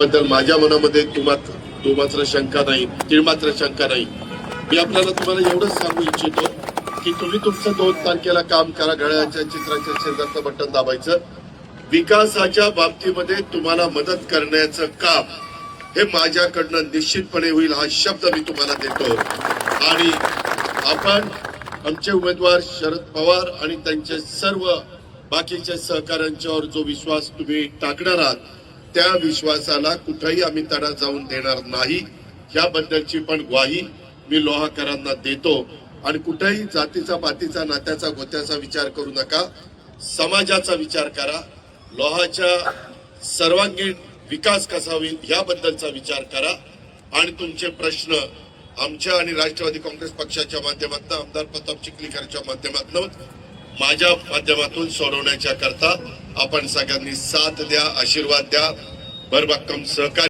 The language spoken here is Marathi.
बद्दल माझ्या मनामध्ये तू मात्र तू मात्र शंका नाही ती मात्र शंका नाही. मी आपल्याला तुम्हाला एवढंच सांगू इच्छितो की तुम्ही तुमचं दोन तारखेला काम करा घड्याळाच्या चित्राच्या शेजारचं बटन दाबायचं. विकासाच्या बाबतीमध्ये तुम्हाला मदत करण्याचं काम हे माझ्याकडनं निश्चितपणे होईल हा शब्द मी तुम्हाला देतो. आणि आपण आमचे उमेदवार शरद पवार आणि त्यांचे सर्व बाकीच्या सहकाऱ्यांच्यावर जो विश्वास तुम्ही टाकणार आहात त्या विश्वासाला कुठेही आम्ही तडा जाऊन देणार नाही. याबद्दलची पण ग्वाही मी लोहाकरांना देतो. आणि कुठेही जातीचा पातीचा नात्याचा गोत्याचा विचार करू नका. समाजाचा विचार करा. लोहाच्या सर्वांगीण विकास कसा होईल याबद्दलचा विचार करा. आणि तुमचे प्रश्न आमच्या आणि राष्ट्रवादी काँग्रेस पक्षाच्या माध्यमातून आमदार प्रताप चिखलीकरच्या माध्यमातून माझ्या माध्यमातून सोडवण्याच्या करता आपण सगळ्यांनी साथ द्या आशीर्वाद द्या. भरभक्कम सहकार्य